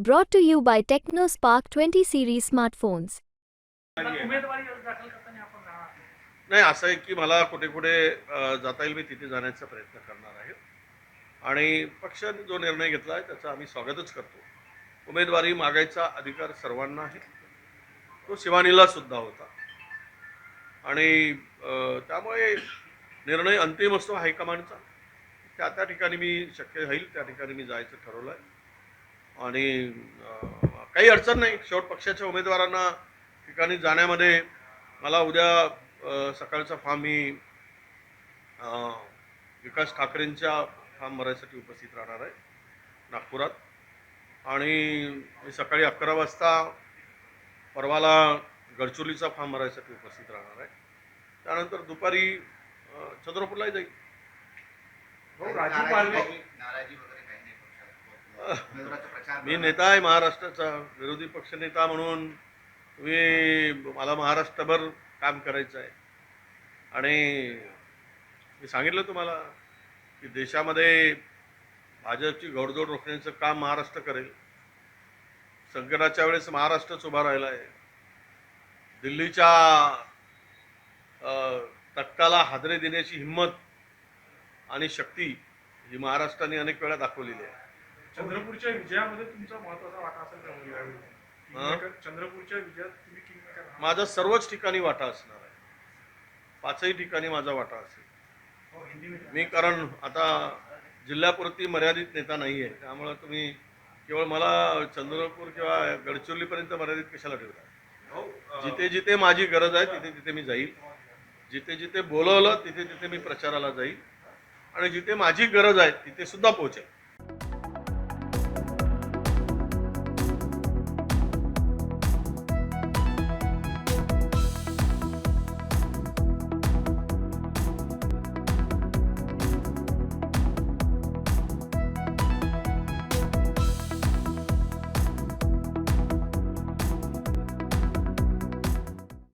Brought to you by TechnoSpark 20 series smartphones. नाही असं आहे की मला कुठे कुठे अ, जाता येईल मी तिथे जाण्याचा प्रयत्न करणार आहे. आणि पक्षाने जो निर्णय घेतला आहे त्याचं आम्ही स्वागतच करतो. उमेदवारी मागायचा अधिकार सर्वांना आहे. तो शिवानीला सुद्धा होता. आणि अ, त्यामुळे निर्णय अंतिम असतो हायकमांडचा. त्या त्या ठिकाणी मी शक्य होईल त्या ठिकाणी मी जायचं ठरवलं आहे. आणि काही अडचण नाही. शेवट पक्षाच्या उमेदवारांना ठिकाणी जाण्यामध्ये मला उद्या सकाळचा फॉर्म मी विकास ठाकरेंच्या फॉर्म भरायसाठी उपस्थित राहणार आहे नागपुरात. आणि मी सकाळी अकरा वाजता परवाला गडचोलीचा फॉर्म भरायसाठी उपस्थित राहणार आहे. त्यानंतर दुपारी चंद्रपूरलाही जाईल. भाऊ राजू पालवे. मी नेता आहे महाराष्ट्राचा विरोधी पक्षनेता म्हणून मी मला महाराष्ट्रभर काम करायचं आहे. आणि मी सांगितलं तुम्हाला की देशामध्ये भाजपची घोडदोड रोखण्याचं काम महाराष्ट्र करेल. संकटाच्या वेळेस महाराष्ट्रच उभा राहिला आहे. दिल्लीच्या अ, तख्ताला हादरे देण्याची हिंमत आणि शक्ती ही महाराष्ट्राने अनेक वेळा दाखवलेली आहे. चंद्रपूरच्या विजयामध्ये तुमचा महत्त्वाचा वाटा असेल चंद्रपूरच्या विजयात तुम्ही आहात. माझा सर्वच ठिकाणी वाटा असणार आहे. पाचही ठिकाणी माझा वाटा असेल. हो. मी कारण आता जिल्ह्यापुरती मर्यादित नेता नाही आहे. त्यामुळं तुम्ही केवळ मला चंद्रपूर किंवा गडचिरोलीपर्यंत मर्यादित कशाला ठेवता अ, जिथे जिथे माझी गरज आहे तिथे तिथे मी जाईल. जिथे जिथे बोलवलं तिथे तिथे मी प्रचाराला जाईल. आणि जिथे माझी गरज आहे तिथे सुद्धा पोहोचेल.